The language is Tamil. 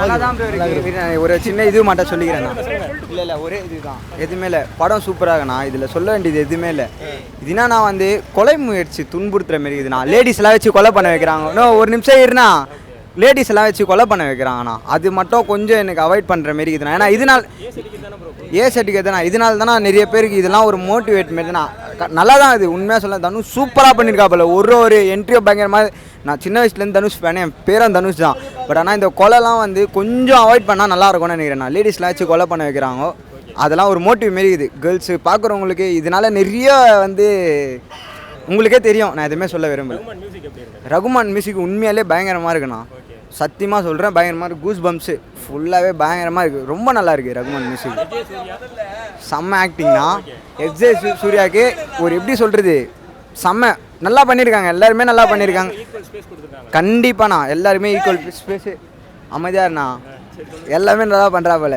நல்லா தான் ப்ரோ இருக்கு. நான் ஒரு சின்ன இது மட்டும் சொல்லிக்கிறேன் நான். இல்லை இல்லை ஒரே இதுதான். எதுவுமே இல்லை. படம் சூப்பராகண்ணா இதில் சொல்ல வேண்டியது எதுவுமே இல்லை. இதுனா நான் வந்து கொலை முயற்சி துன்புறுத்துற மாரி இருக்குதுண்ணா. லேடிஸ் எல்லாம் வச்சு கொலை பண்ண வைக்கிறாங்க. இன்னும் ஒரு நிமிஷம் இருண்ணா. லேடிஸ் எல்லாம் வச்சு கொலை பண்ண வைக்கிறாங்கண்ணா. அது மட்டும் கொஞ்சம் எனக்கு அவாய்ட் பண்ணுற மாரி இருக்குதுண்ணா. ஏன்னா இதனால் ஏ சர்டிஃபிகேட் தானே ப்ரோ ஏ சர்டிஃபிகேட் தானே. இதனால தானே நிறைய பேருக்கு இதெல்லாம் ஒரு மோட்டிவேட் மாரி தான் நல்லா தான் இது. உண்மையாக சொல்ல தனுஷ் சூப்பராக பண்ணியிருக்காப்புல ஒரு ஒரு என்ட்ரியோ பயங்கரமாக நான் சின்ன வயசுலேருந்து தனுஷ் ஃபேனே என் பேரும் தனுஷ் தான். பட் ஆனால் இந்த கொலைலாம் வந்து கொஞ்சம் அவாய்ட் பண்ணால் நல்லா இருக்கும்னு நினைக்கிறேன் நான். லேடிஸ்லாம் வச்சு கொலை பண்ண வைக்கிறாங்க அதெல்லாம் ஒரு மோட்டிவ் மாரி இது கேர்ள்ஸு பார்க்குறவங்களுக்கு இதனால நிறைய வந்து உங்களுக்கே தெரியும். நான் எதுவுமே சொல்ல விரும்பல. ரகுமான் மியூசிக் உண்மையாலே பயங்கரமாக இருக்குண்ணா சத்தியமாக சொல்கிறேன் பயங்கரமாக இருக்கு. கூஸ் பம்ப்ஸு ஃபுல்லாகவே பயங்கரமாக இருக்குது ரொம்ப நல்லா இருக்குது ரகுமான் மியூசிக் செம்ம ஆக்டிங்னா எக்ஸே சூர்யாவுக்கு ஒரு எப்படி சொல்கிறது செம்ம நல்லா பண்ணியிருக்காங்க. எல்லாருமே நல்லா பண்ணியிருக்காங்க. கண்டிப்பாண்ணா எல்லாருமே ஈக்குவல் ஸ்பேஸு அமைதியாக இருந்தா எல்லாமே நல்லா பண்ணுறா போல.